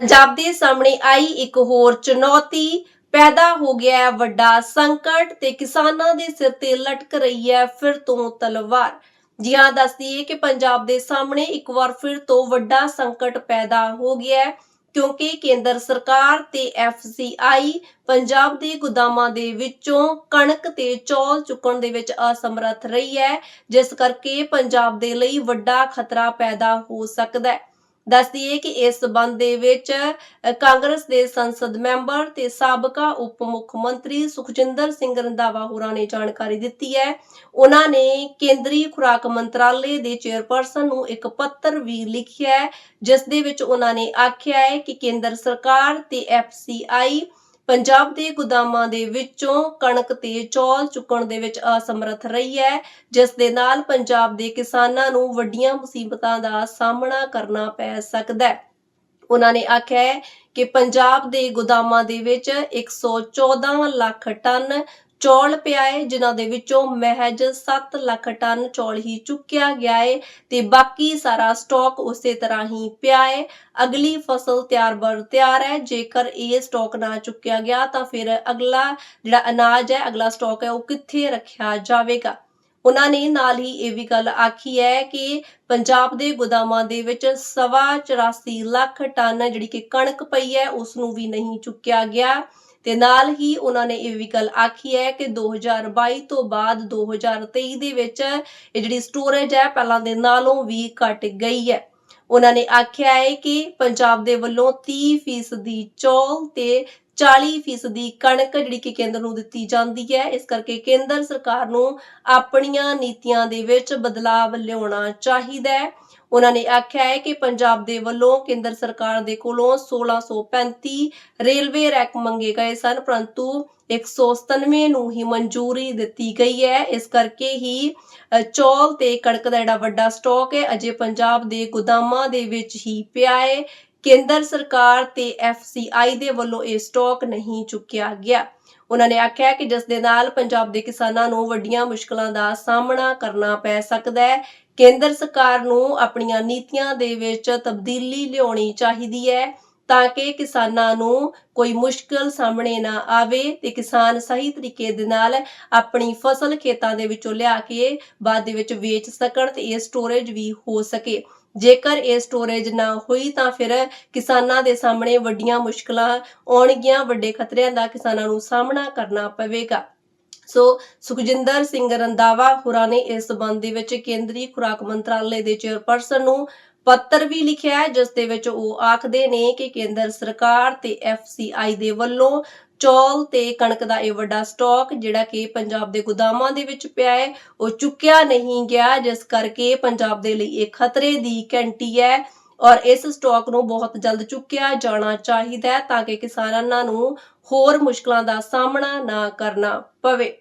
ਪੰਜਾਬ ਦੇ ਸਾਹਮਣੇ ਆਈ ਇੱਕ ਹੋਰ ਚੁਣੌਤੀ, ਪੈਦਾ ਹੋ ਗਿਆ ਹੈ ਵੱਡਾ ਸੰਕਟ ਤੇ ਕਿਸਾਨਾਂ ਦੇ ਸਿਰ ਤੇ ਲਟਕ ਰਹੀ ਹੈ ਫਿਰ ਤੋਂ ਤਲਵਾਰ। ਜੀ ਹਾਂ ਦੱਸਦੀ ਹੈ ਕਿ ਪੰਜਾਬ ਦੇ ਸਾਹਮਣੇ ਇੱਕ ਵਾਰ ਫਿਰ ਤੋਂ ਵੱਡਾ ਸੰਕਟ ਪੈਦਾ ਹੋ ਗਿਆ ਹੈ, ਕਿਉਂਕਿ ਕੇਂਦਰ ਸਰਕਾਰ ਤੇ ਐਫਸੀਆਈ ਪੰਜਾਬ ਦੇ ਗੋਦਾਮਾਂ ਦੇ ਵਿੱਚੋਂ ਕਣਕ ਤੇ ਚੌਲ ਚੁੱਕਣ ਦੇ ਵਿੱਚ ਅਸਮਰੱਥ ਰਹੀ ਹੈ, ਜਿਸ ਕਰਕੇ ਪੰਜਾਬ ਦੇ ਲਈ ਵੱਡਾ ਖਤਰਾ ਪੈਦਾ ਹੋ ਸਕਦਾ ਹੈ। ਦੱਸਦੀ ਹੈ ਕਿ ਇਸ ਸਬੰਧ ਦੇ ਵਿੱਚ ਕਾਂਗਰਸ ਦੇ ਸੰਸਦ ਮੈਂਬਰ ਤੇ ਸਾਬਕਾ ਉਪ ਮੁੱਖ ਮੰਤਰੀ ਸੁਖਜਿੰਦਰ ਸਿੰਘ ਰੰਧਾਵਾ ਹੋਰਾਂ ਨੇ ਜਾਣਕਾਰੀ ਦਿੱਤੀ ਹੈ। ਉਹਨਾਂ ਨੇ ਕੇਂਦਰੀ ਖੁਰਾਕ ਮੰਤਰਾਲੇ ਦੇ ਚੇਅਰਪਰਸਨ ਨੂੰ ਇੱਕ ਪੱਤਰ ਵੀ ਲਿਖਿਆ ਹੈ, ਜਿਸ ਦੇ ਵਿੱਚ ਉਹਨਾਂ ਨੇ ਆਖਿਆ ਹੈ ਕਿ ਕੇਂਦਰ ਸਰਕਾਰ ਤੇ ਐਫਸੀਆਈ ਪੰਜਾਬ ਦੇ ਗੋਦਾਮਾਂ ਦੇ ਵਿੱਚੋਂ ਕਣਕ ਤੇ ਚੌਲ ਚੁੱਕਣ ਦੇ ਵਿੱਚ ਅਸਮਰੱਥ ਰਹੀ ਹੈ, ਜਿਸ ਦੇ ਨਾਲ ਪੰਜਾਬ ਦੇ ਕਿਸਾਨਾਂ ਨੂੰ ਵੱਡੀਆਂ ਮੁਸੀਬਤਾਂ ਦਾ ਸਾਹਮਣਾ ਕਰਨਾ ਪੈ ਸਕਦਾ ਹੈ। ਉਹਨਾਂ ਨੇ ਆਖਿਆ ਹੈ ਕਿ ਪੰਜਾਬ ਦੇ ਗੋਦਾਮਾਂ ਦੇ ਵਿੱਚ 114 ਲੱਖ ਟਨ ਚੌਲ ਪਿਆ ਹੈ ਜਿਨ੍ਹਾਂ ਦੇ ਵਿੱਚੋਂ ਮਹਿਜ 7 ਲੱਖ ਟਨ ਚੌਲ ਹੀ ਚੁੱਕਿਆ ਗਿਆ ਹੈ ਤੇ ਬਾਕੀ ਸਾਰਾ ਸਟਾਕ ਉਸੇ ਤਰ੍ਹਾਂ ਹੀ ਪਿਆ ਹੈ ਅਗਲੀ ਫਸਲ ਤਿਆਰ ਬਰ ਤਿਆਰ ਹੈ। ਜੇਕਰ ਇਹ ਸਟਾਕ ਨਾ ਚੁੱਕਿਆ ਗਿਆ ਤਾਂ ਫਿਰ ਅਗਲਾ ਜਿਹੜਾ ਅਨਾਜ ਹੈ, ਅਗਲਾ ਸਟਾਕ ਹੈ, ਉਹ ਕਿੱਥੇ ਰੱਖਿਆ ਜਾਵੇਗਾ? ਉਹਨਾਂ ਨੇ ਨਾਲ ਹੀ ਇਹ ਵੀ ਗੱਲ ਆਖੀ ਹੈ ਕਿ ਪੰਜਾਬ ਦੇ ਗੋਦਾਮਾਂ ਦੇ ਵਿੱਚ ਸਵਾ 84 ਲੱਖ ਟਨ ਜਿਹੜੀ ਕਿ ਕਣਕ ਪਈ ਹੈ ਉਸ ਨੂੰ ਵੀ ਨਹੀਂ ਚੁੱਕਿਆ ਗਿਆ। ਤੇ ਨਾਲ ਹੀ ਉਹਨਾਂ ਨੇ ਇਹ ਵੀ ਗੱਲ ਆਖੀ ਹੈ ਕਿ 2022 ਤੋਂ ਬਾਅਦ 2023 ਦੇ ਵਿੱਚ ਇਹ ਜਿਹੜੀ ਸਟੋਰੇਜ ਹੈ ਪਹਿਲਾਂ ਦੇ ਨਾਲੋਂ ਵੀ ਘਟ ਗਈ ਹੈ। ਉਹਨਾਂ ਨੇ ਆਖਿਆ ਹੈ ਕਿ ਪੰਜਾਬ ਦੇ ਵੱਲੋਂ 30% ਦੀ ਚੌਲ ਤੇ 40% ਦੀ ਕਣਕ ਜਿਹੜੀ ਕਿ ਕੇਂਦਰ ਨੂੰ ਦਿੱਤੀ ਜਾਂਦੀ ਹੈ, ਇਸ ਕਰਕੇ ਕੇਂਦਰ ਸਰਕਾਰ ਨੂੰ ਆਪਣੀਆਂ ਨੀਤੀਆਂ ਦੇ ਵਿੱਚ ਬਦਲਾਵ ਲਿਆਉਣਾ ਚਾਹੀਦਾ ਹੈ। ਉਹਨਾਂ ਨੇ ਆਖਿਆ ਹੈ ਕਿ ਪੰਜਾਬ ਦੇ ਵੱਲੋਂ ਕੇਂਦਰ ਸਰਕਾਰ ਦੇ ਕੋਲੋਂ 1635 ਰੇਲਵੇ ਰੈਕ ਮੰਗੇ ਗਏ ਸਨ ਪਰੰਤੂ 197 ਨੂੰ ਹੀ ਮਨਜ਼ੂਰੀ ਦਿੱਤੀ ਗਈ ਹੈ। ਇਸ ਕਰਕੇ ਹੀ ਅ, ਚੌਲ ਤੇ ਕਣਕ ਦਾ ਜਿਹੜਾ ਵੱਡਾ ਸਟਾਕ ਹੈ ਅਜੇ ਪੰਜਾਬ ਦੇ ਗੋਦਾਮਾਂ ਦੇ ਵਿੱਚ ਹੀ ਪਿਆ ਹੈ। ਕੇਂਦਰ ਸਰਕਾਰ ਤੇ ਐਫਸੀਆਈ ਦੇ ਵੱਲੋਂ ਇਹ ਸਟਾਕ ਨਹੀਂ ਚੁੱਕਿਆ ਗਿਆ। ਉਹਨਾਂ ਨੇ ਆਖਿਆ ਕਿ ਜਿਸ ਦੇ ਨਾਲ ਪੰਜਾਬ ਦੇ ਕਿਸਾਨਾਂ ਨੂੰ ਵੱਡੀਆਂ ਮੁਸ਼ਕਲਾਂ ਦਾ ਸਾਹਮਣਾ ਕਰਨਾ ਪੈ ਸਕਦਾ ਹੈ, ਕੇਂਦਰ ਸਰਕਾਰ ਨੂੰ ਆਪਣੀਆਂ ਨੀਤੀਆਂ ਦੇ ਵਿੱਚ ਤਬਦੀਲੀ ਲਿਆਉਣੀ ਚਾਹੀਦੀ ਹੈ ਤਾਂ ਕਿ ਕਿਸਾਨਾਂ ਨੂੰ ਕੋਈ ਮੁਸ਼ਕਲ ਸਾਹਮਣੇ ਨਾ ਆਵੇ ਤੇ ਕਿਸਾਨ ਸਹੀ ਤਰੀਕੇ ਦੇ ਨਾਲ ਆਪਣੀ ਫਸਲ ਖੇਤਾਂ ਦੇ ਵਿੱਚੋਂ ਲਿਆ ਕੇ ਬਾਅਦ ਦੇ ਵਿੱਚ ਵੇਚ ਸਕਣ ਤੇ ਇਹ ਸਟੋਰੇਜ ਵੀ ਹੋ ਸਕੇ। ਜੇਕਰ ਇਹ ਸਟੋਰੇਜ ਨਾ ਹੋਈ ਤਾਂ ਫਿਰ ਕਿਸਾਨਾਂ ਦੇ ਸਾਹਮਣੇ ਵੱਡੀਆਂ ਮੁਸ਼ਕਲਾਂ ਆਉਣਗੀਆਂ, ਵੱਡੇ ਖਤਰਿਆਂ ਦਾ ਕਿਸਾਨਾਂ ਨੂੰ ਸਾਹਮਣਾ ਕਰਨਾ ਪਵੇਗਾ। ਸੋ ਸੁਖਜਿੰਦਰ ਸਿੰਘ ਰੰਦਾਵਾ ਹੋਰਾਂ ਨੇ ਇਸ ਸਬੰਧ ਦੇ ਵਿੱਚ ਕੇਂਦਰੀ ਖੁਰਾਕ ਮੰਤਰਾਲੇ ਦੇ ਚੇਅਰਪਰਸਨ ਨੂੰ ਪੱਤਰ ਵੀ ਲਿਖਿਆ ਹੈ, ਜਿਸ ਦੇ ਵਿੱਚ ਉਹ ਆਖਦੇ ਨੇ ਕਿ ਕੇਂਦਰ ਸਰਕਾਰ ਤੇ ਐਫਸੀਆਈ ਦੇ ਵੱਲੋਂ ਚੌਲ ਤੇ ਕਣਕ ਦਾ ਇਹ ਵੱਡਾ ਸਟਾਕ ਜਿਹੜਾ ਕਿ ਪੰਜਾਬ ਦੇ ਗੋਦਾਮਾਂ ਦੇ ਵਿੱਚ ਪਿਆ ਹੈ, ਉਹ ਚੁੱਕਿਆ ਨਹੀਂ ਗਿਆ, ਜਿਸ ਕਰਕੇ ਪੰਜਾਬ ਦੇ ਲਈ ਇਹ ਖਤਰੇ ਦੀ ਘੰਟੀ ਹੈ ਔਰ ਇਸ ਸਟਾਕ ਨੂੰ ਬਹੁਤ ਜਲਦ ਚੁੱਕਿਆ ਜਾਣਾ ਚਾਹੀਦਾ ਹੈ ਤਾਂ ਕਿ ਕਿਸਾਨਾਂ ਨੂੰ ਹੋਰ ਮੁਸ਼ਕਲਾਂ ਦਾ ਸਾਹਮਣਾ ਨਾ ਕਰਨਾ ਪਵੇ।